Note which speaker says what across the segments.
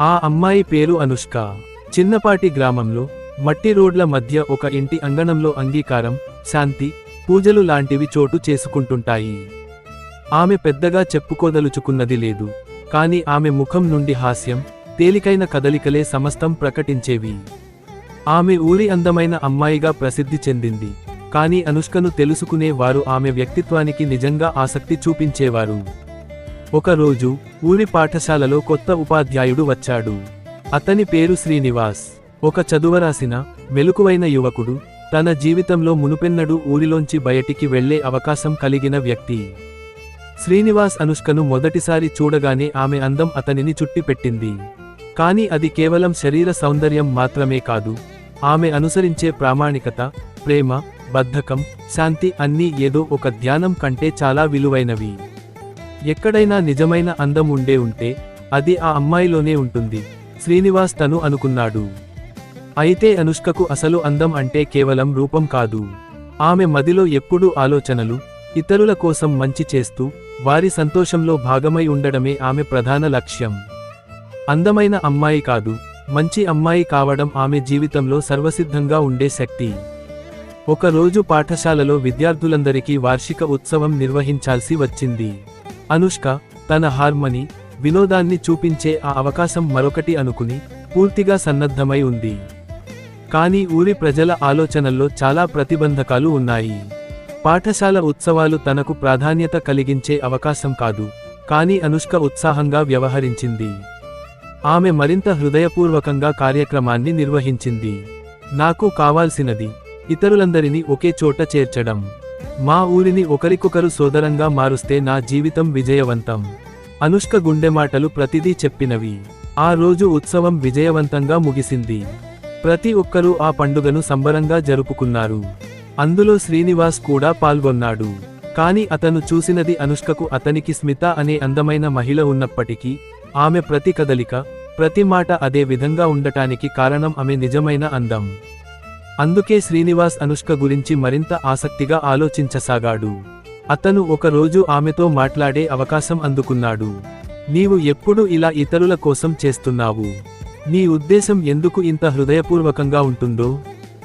Speaker 1: ఆ అమ్మాయి పేరు అనుష్క. చిన్నపాటి గ్రామంలో మట్టి రోడ్ల మధ్య ఒక ఇంటి అంగణంలో అంగీకారం శాంతి పూజలు లాంటివి చోటు చేసుకుంటుంటాయి. ఆమె పెద్దగా చెప్పుకోదలుచుకున్నది లేదు. కాని ఆమె ముఖం నుండి హాస్యం తేలికైన కదలికలే సమస్తం ప్రకటించేవి. ఆమె ఊరి అందమైన అమ్మాయిగా ప్రసిద్ధి చెందింది. కానీ అనుష్కను తెలుసుకునే వారు ఆమె వ్యక్తిత్వానికి నిజంగా ఆసక్తి చూపించేవారు. ఒకరోజు ఊరి పాఠశాలలో కొత్త ఉపాధ్యాయుడు వచ్చాడు. అతని పేరు శ్రీనివాస్. ఒక చదువరాసిన మెలుకువైన యువకుడు తన జీవితంలో మునుపెన్నడూ ఊరిలోంచి బయటికి వెళ్ళే అవకాశం కలిగిన వ్యక్తి. శ్రీనివాస్ అనుష్కను మొదటిసారి చూడగానే ఆమె అందం అతనిని చుట్టిపెట్టింది. కాని అది కేవలం శరీర సౌందర్యం మాత్రమే కాదు ఆమె అనుసరించే ప్రామాణికత ప్రేమ బద్ధకం శాంతి అన్నీ ఏదో ఒక ధ్యానం కంటే చాలా విలువైనవి. ఎక్కడైనా నిజమైన అందం ఉండే ఉంటే అది ఆ అమ్మాయిలోనే ఉంటుంది. శ్రీనివాస్ తను అనుకున్నాడు. అయితే అనుష్కకు అసలు అందం అంటే కేవలం రూపం కాదు. ఆమె మదిలో ఎప్పుడూ ఆలోచనలు ఇతరుల కోసం మంచి చేస్తూ వారి సంతోషంలో భాగమై ఉండడమే ఆమె ప్రధాన లక్ష్యం. అందమైన అమ్మాయి కాదు మంచి అమ్మాయి కావడం ఆమె జీవితంలో సర్వసిద్ధంగా ఉండే శక్తి. ఒకరోజు పాఠశాలలో విద్యార్థులందరికీ వార్షిక ఉత్సవం నిర్వహించాల్సి వచ్చింది. అనుష్క తన హార్మనీ వినోదాన్ని చూపించే ఆ అవకాశం మరొకటి అనుకుని పూర్తిగా సన్నద్ధమై ఉంది. కానీ ఊరి ప్రజల ఆలోచనల్లో చాలా ప్రతిబంధకాలు ఉన్నాయి. పాఠశాల ఉత్సవాలు తనకు ప్రాధాన్యత కలిగించే అవకాశం కాదు కానీ అనుష్క ఉత్సాహంగా వ్యవహరించింది. ఆమె మరింత హృదయపూర్వకంగా కార్యక్రమాన్ని నిర్వహించింది. నాకు కావాల్సినది ఇతరులందరినీ ఒకే చోట చేర్చడం. మా ఊరిని ఒకరికొకరు సోదరంగా మారుస్తే నా జీవితం విజయవంతం. అనుష్క గుండె మాటలు ప్రతిదీ చెప్పినవి. ఆ రోజు ఉత్సవం విజయవంతంగా ముగిసింది. ప్రతి ఒక్కరూ ఆ పండుగను సంబరంగా జరుపుకున్నారు. అందులో శ్రీనివాస్ కూడా పాల్గొన్నాడు. కాని అతను చూసినది అనుష్కకు అతనికి స్మిత అనే అందమైన మహిళ ఉన్నప్పటికీ ఆమె ప్రతి కదలిక ప్రతి మాట అదే విధంగా ఉండటానికి కారణం ఆమె నిజమైన అందం. అందుకే శ్రీనివాస్ అనుష్క గురించి మరింత ఆసక్తిగా ఆలోచించసాగాడు. అతను ఒకరోజు ఆమెతో మాట్లాడే అవకాశం అందుకున్నాడు. నీవు ఎప్పుడు ఇలా ఇతరుల కోసం చేస్తున్నావు? నీ ఉద్దేశం ఎందుకు ఇంత హృదయపూర్వకంగా ఉంటుందో?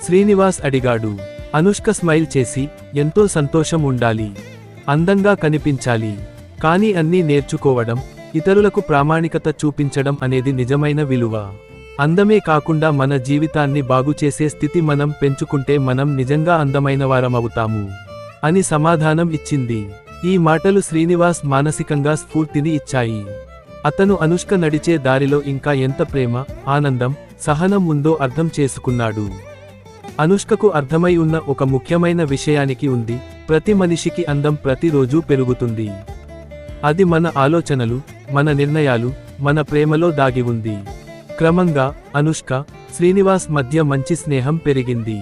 Speaker 1: శ్రీనివాస్ అడిగాడు. అనుష్క స్మైల్ చేసి ఎంతో సంతోషం ఉండాలి. అందంగా కనిపించాలి. కానీ అన్నీ నేర్చుకోవడం ఇతరులకు ప్రామాణికత చూపించడం అనేది నిజమైన విలువ. అందమే కాకుండా మన జీవితాన్ని బాగుచేసే స్థితి మనం పెంచుకుంటే మనం నిజంగా అందమైన వారమవుతాము అని సమాధానం ఇచ్చింది. ఈ మాటలు శ్రీనివాస్ మానసికంగా స్ఫూర్తిని ఇచ్చాయి. అతను అనుష్క నడిచే దారిలో ఇంకా ఎంత ప్రేమ ఆనందం సహనం ఉందో అర్థం చేసుకున్నాడు. అనుష్కకు అర్థమై ఉన్న ఒక ముఖ్యమైన విషయానికి ఉంది. ప్రతి మనిషికి అందం ప్రతిరోజూ పెరుగుతుంది. అది మన ఆలోచనలు మన నిర్ణయాలు మన ప్రేమలో దాగి ఉంది. క్రమంగా అనుష్క శ్రీనివాస్ మధ్య మంచి స్నేహం పెరిగింది.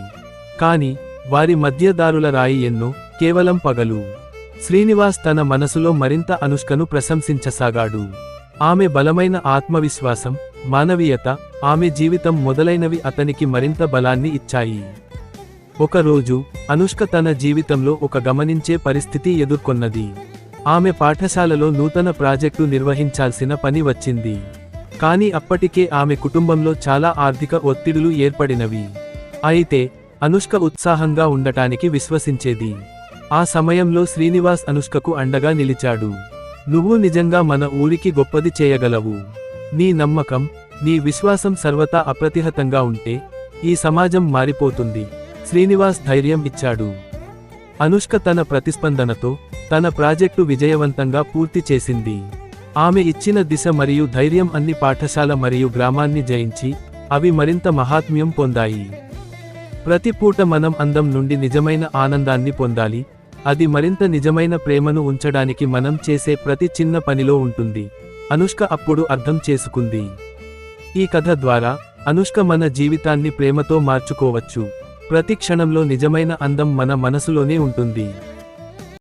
Speaker 1: కాని వారి మధ్యదారుల రాయి ఎన్నో కేవలం పగలు. శ్రీనివాస్ తన మనసులో మరింత అనుష్కను ప్రశంసించసాగాడు. ఆమె బలమైన ఆత్మవిశ్వాసం మానవీయత ఆమె జీవితం మొదలైనవి అతనికి మరింత బలాన్ని ఇచ్చాయి. ఒకరోజు అనుష్క తన జీవితంలో ఒక గమనించే పరిస్థితి ఎదుర్కొన్నది. ఆమె పాఠశాలలో నూతన ప్రాజెక్టు నిర్వహించాల్సిన పని వచ్చింది. కానీ అప్పటికే ఆమె కుటుంబంలో చాలా ఆర్థిక ఒత్తిడులు ఏర్పడినవి. అయితే అనుష్క ఉత్సాహంగా ఉండటానికి విశ్వసించేది. ఆ సమయంలో శ్రీనివాస్ అనుష్కకు అండగా నిలిచాడు. నువ్వు నిజంగా మన ఊరికి గొప్పది చేయగలవు. నీ నమ్మకం నీ విశ్వాసం సర్వతా అప్రతిహతంగా ఉంటే ఈ సమాజం మారిపోతుంది శ్రీనివాస్ ధైర్యం ఇచ్చాడు. అనుష్క తన ప్రతిస్పందనతో తన ప్రాజెక్టు విజయవంతంగా పూర్తి చేసింది. ఆమె ఇచ్చిన దిశ మరియు ధైర్యం అన్ని పాఠశాల మరియు గ్రామాన్ని జయించి అవి మరింత మహాత్మ్యం పొందాయి. ప్రతి పూట మనం అందం నుండి నిజమైన ఆనందాన్ని పొందాలి అది మరింత నిజమైన ప్రేమను ఉంచడానికి మనం చేసే ప్రతి చిన్న పనిలో ఉంటుంది అనుష్క అప్పుడు అర్థం చేసుకుంది. ఈ కథ ద్వారా అనుష్క మన జీవితాన్ని ప్రేమతో మార్చుకోవచ్చు ప్రతి క్షణంలో నిజమైన అందం మన మనసులోనే ఉంటుంది.